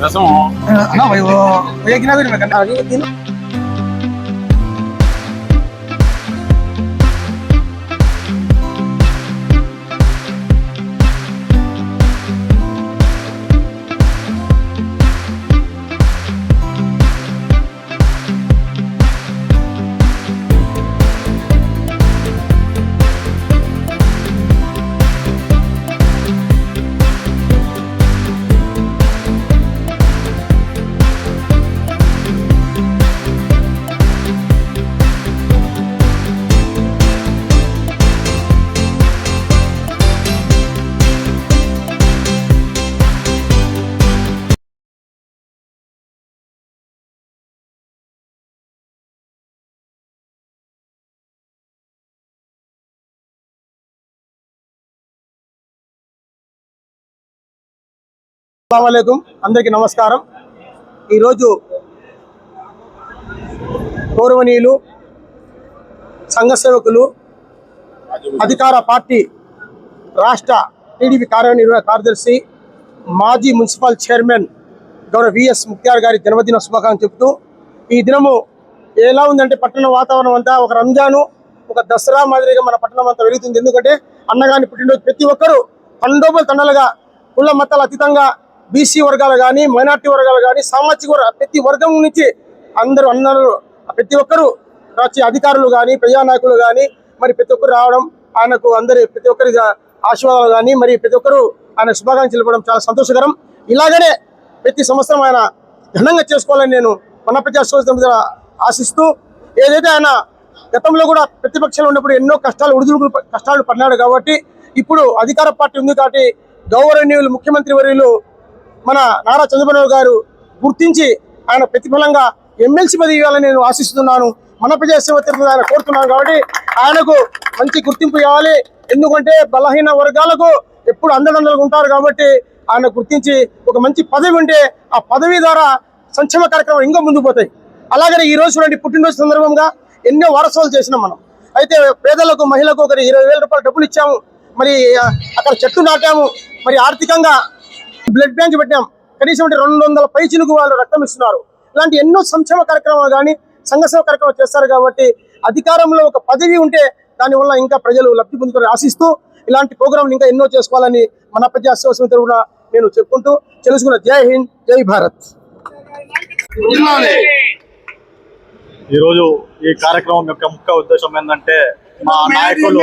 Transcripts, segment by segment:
Ya somos. No, pero. Voy aquí a ver, me encanta. అస్సలం అందరికీ నమస్కారం. ఈరోజు గౌరవనీయులు సంఘ సేవకులు అధికార పార్టీ రాష్ట్ర టీడీపీ కార్యనిర్వాహక కార్యదర్శి మాజీ మున్సిపల్ చైర్మన్ గౌరవ విఎస్ ముఖ్యార్ గారి జన్మదిన శుభాకాంక్షలు చెప్తూ ఈ దినము ఎలా ఉందంటే పట్టణ వాతావరణం అంతా ఒక రంజాను ఒక దసరా మాదిరిగా మన పట్టణం అంతా వెలుగుతుంది. ఎందుకంటే అన్నగాని పుట్టినరోజు ప్రతి ఒక్కరూ తండోబలు తండలుగా కుల మతాల అతీతంగా బీసీ వర్గాలు కానీ మైనార్టీ వర్గాలు కానీ సామాజిక వర్గ ప్రతి వర్గం నుంచి అందరూ అందరూ ప్రతి ఒక్కరూ వచ్చి అధికారులు కానీ ప్రజానాయకులు కానీ మరి ప్రతి ఒక్కరు రావడం ఆయనకు అందరి ప్రతి ఒక్కరి ఆశీర్వాదాలు కానీ మరి ప్రతి ఒక్కరు ఆయన శుభాకాంక్షలు ఇవ్వడం చాలా సంతోషకరం. ఇలాగనే ప్రతి సంవత్సరం ఆయన ఘనంగా చేసుకోవాలని నేను మన ప్రజాస్వామ్య ఆశిస్తూ ఏదైతే ఆయన గతంలో కూడా ప్రతిపక్షంలో ఉన్నప్పుడు ఎన్నో కష్టాలు ఉడుదులు కష్టాలు పడినాడు కాబట్టి ఇప్పుడు అధికార పార్టీ ఉంది కాబట్టి గౌరవనీయులు ముఖ్యమంత్రి వర్యులు మన నారా చంద్రబాబు గారు గుర్తించి ఆయన ప్రతిఫలంగా ఎమ్మెల్సీ పదవి ఇవ్వాలని నేను ఆశిస్తున్నాను. మన ప్రజాసేవ తరఫున ఆయన కోరుతున్నాను కాబట్టి ఆయనకు మంచి గుర్తింపు ఇవ్వాలి. ఎందుకంటే బలహీన వర్గాలకు ఎప్పుడు అండదండలుగా ఉంటారు కాబట్టి ఆయన గుర్తించి ఒక మంచి పదవి ఉంటే ఆ పదవి ద్వారా సంక్షేమ కార్యక్రమాలు ఇంకా ముందుకు పోతాయి. అలాగనే ఈ రోజు చూడండి పుట్టినరోజు సందర్భంగా ఎన్నో వారసాలు చేసినాం మనం. అయితే పేదలకు మహిళలకు ఒక ఇరవై వేల రూపాయలు డబ్బులు ఇచ్చాము. మరి అక్కడ చెట్టు నాటాము. మరి ఆర్థికంగా బ్లడ్ బ్యాంక్ పెట్టాం కనీసం అంటే రెండు వందల పైచిలకు వాళ్ళు రక్తం ఇస్తున్నారు. ఇలాంటి ఎన్నో సంక్షేమ కార్యక్రమాలు కానీ సంఘ సేవ కార్యక్రమాలు చేస్తారు కాబట్టి అధికారంలో ఒక పదవి ఉంటే దానివల్ల ఇంకా ప్రజలు లబ్ధి పొందుతారని ఆశిస్తూ ఇలాంటి ప్రోగ్రాంలు ఇంకా ఎన్నో చేసుకోవాలని మన ప్రజా శివసం తరఫున నేను చెప్పుకుంటూ తెలుసుకున్న జై హింద్ జై భారత్. ఈరోజు ఈ కార్యక్రమం యొక్క ముఖ్య ఉద్దేశం ఏంటంటే మా నాయకులు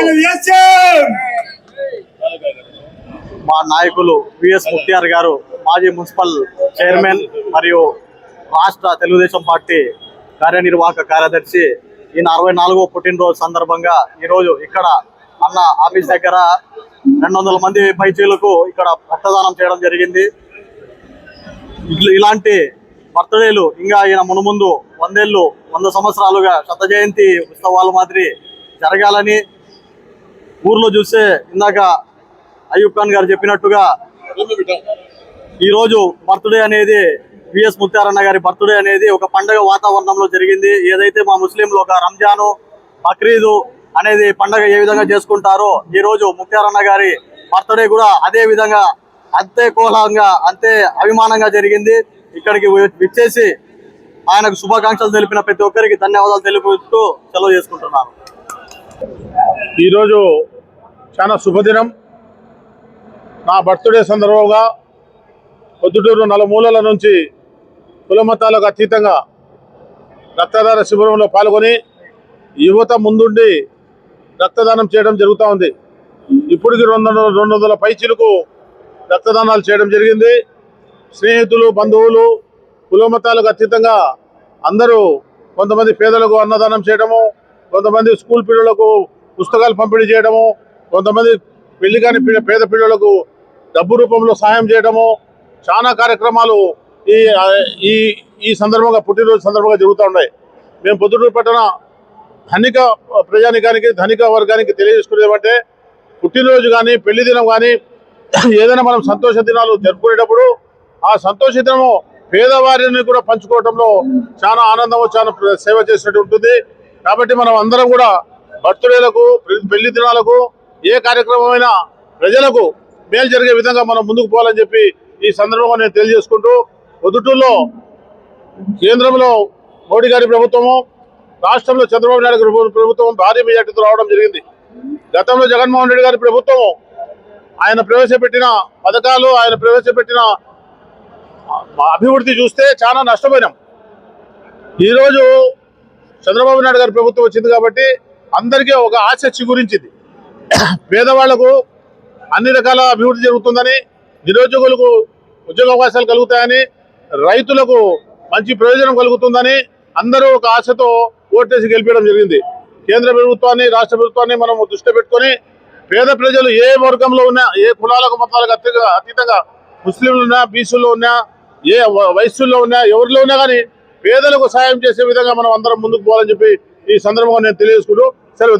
మా నాయకులు విఎస్ ముక్తియార్ గారు మాజీ మున్సిపల్ చైర్మన్ మరియు రాష్ట్ర తెలుగుదేశం పార్టీ కార్యనిర్వాహక కార్యదర్శి. ఈయన అరవై నాలుగో పుట్టినరోజు సందర్భంగా ఈరోజు ఇక్కడ అన్న ఆఫీస్ దగ్గర రెండు వందల మంది పైచీలకు ఇక్కడ రక్తదానం చేయడం జరిగింది. ఇలాంటి బర్త్డేలు ఇంకా ఈయన మునుముందు వందేళ్ళు వంద సంవత్సరాలుగా శత జయంతి ఉత్సవాలు మాదిరి జరగాలని ఊర్లో చూస్తే ఇందాక అయ్యూబ్ ఖాన్ గారు చెప్పినట్టుగా ఈరోజు బర్త్డే అనేది విఎస్ ముత్యారన్న గారి బర్త్డే అనేది ఒక పండగ వాతావరణంలో జరిగింది. ఏదైతే మా ముస్లింలు ఒక రంజాను బక్రీదు అనేది పండగ ఏ విధంగా చేసుకుంటారో ఈరోజు ముత్యారన్న గారి బర్త్డే కూడా అదే విధంగా అంతే కోలాహంగా అంతే అభిమానంగా జరిగింది. ఇక్కడికి విచ్చేసి ఆయనకు శుభాకాంక్షలు తెలిపిన ప్రతి ఒక్కరికి ధన్యవాదాలు తెలుపుతూ సెలవు చేసుకుంటున్నాను. ఈరోజు చాలా శుభదినం. నా బర్త్డే సందర్భంగా పొద్దుటూరు నలుమూలల నుంచి కులమతాలకు అతీతంగా రక్తదాన శిబిరంలో పాల్గొని యువత ముందుండి రక్తదానం చేయడం జరుగుతూ ఉంది. ఇప్పటికి రెండు వందల రెండు వందల పైచీలకు రక్తదానాలు చేయడం జరిగింది. స్నేహితులు బంధువులు కులమతాలకు అతీతంగా అందరూ కొంతమంది పేదలకు అన్నదానం చేయడము కొంతమంది స్కూల్ పిల్లలకు పుస్తకాలు పంపిణీ చేయడము కొంతమంది పెళ్ళి కాని పిల్ల- పేద పిల్లలకు డబ్బు రూపంలో సాయం చేయడము చాలా కార్యక్రమాలు ఈ ఈ ఈ సందర్భంగా పుట్టినరోజు సందర్భంగా జరుగుతూ ఉన్నాయి. మేము పొద్దుటూరు పట్టణ ధనిక ప్రజానికానికి ధనిక వర్గానికి తెలియజేసుకునేది ఏమంటే పుట్టినరోజు కానీ పెళ్ళి దినం కానీ ఏదైనా మనం సంతోష దినాలు జరుపుకునేటప్పుడు ఆ సంతోష దినము పేదవారిని కూడా పంచుకోవడంలో చాలా ఆనందము చాలా సేవ చేసినట్టు ఉంటుంది. కాబట్టి మనం అందరం కూడా బర్త్డేలకు పెళ్ళి దినాలకు ఏ కార్యక్రమమైనా ప్రజలకు మేలు జరిగే విధంగా మనం ముందుకు పోవాలని చెప్పి ఈ సందర్భంగా నేను తెలియజేసుకుంటూ పొద్దుటూరులో కేంద్రంలో మోడీ గారి ప్రభుత్వము రాష్ట్రంలో చంద్రబాబు నాయుడు గారి ప్రభుత్వం భారీ మెజార్టీతో రావడం జరిగింది. గతంలో జగన్మోహన్ రెడ్డి గారి ప్రభుత్వం ఆయన ప్రవేశపెట్టిన పథకాలు ఆయన ప్రవేశపెట్టిన అభివృద్ధి చూస్తే చాలా నష్టపోయినాం. ఈరోజు చంద్రబాబు నాయుడు గారి ప్రభుత్వం వచ్చింది కాబట్టి అందరికీ ఒక ఆశ చిగురించింది పేదవాళ్ళకు అన్ని రకాల అభివృద్ధి జరుగుతుందని నిరుద్యోగులకు ఉద్యోగ అవకాశాలు కలుగుతాయని రైతులకు మంచి ప్రయోజనం కలుగుతుందని అందరూ ఒక ఆశతో ఓటేసి గెలిపించడం జరిగింది. కేంద్ర ప్రభుత్వాన్ని రాష్ట్ర ప్రభుత్వాన్ని మనం దృష్టి పెట్టుకొని పేద ప్రజలు ఏ వర్గంలో ఉన్నా ఏ కులాలకు మతాలకు అతీతంగా అతీతంగా ముస్లింలు ఉన్నా బీసుల్లో ఉన్నా ఏ వ- వయస్సుల్లో ఉన్నా ఎవరిలో ఉన్నా కానీ పేదలకు సాయం చేసే విధంగా మనం అందరం ముందుకు పోవాలని చెప్పి ఈ సందర్భంగా నేను తెలియజేసుకుంటూ సెలవు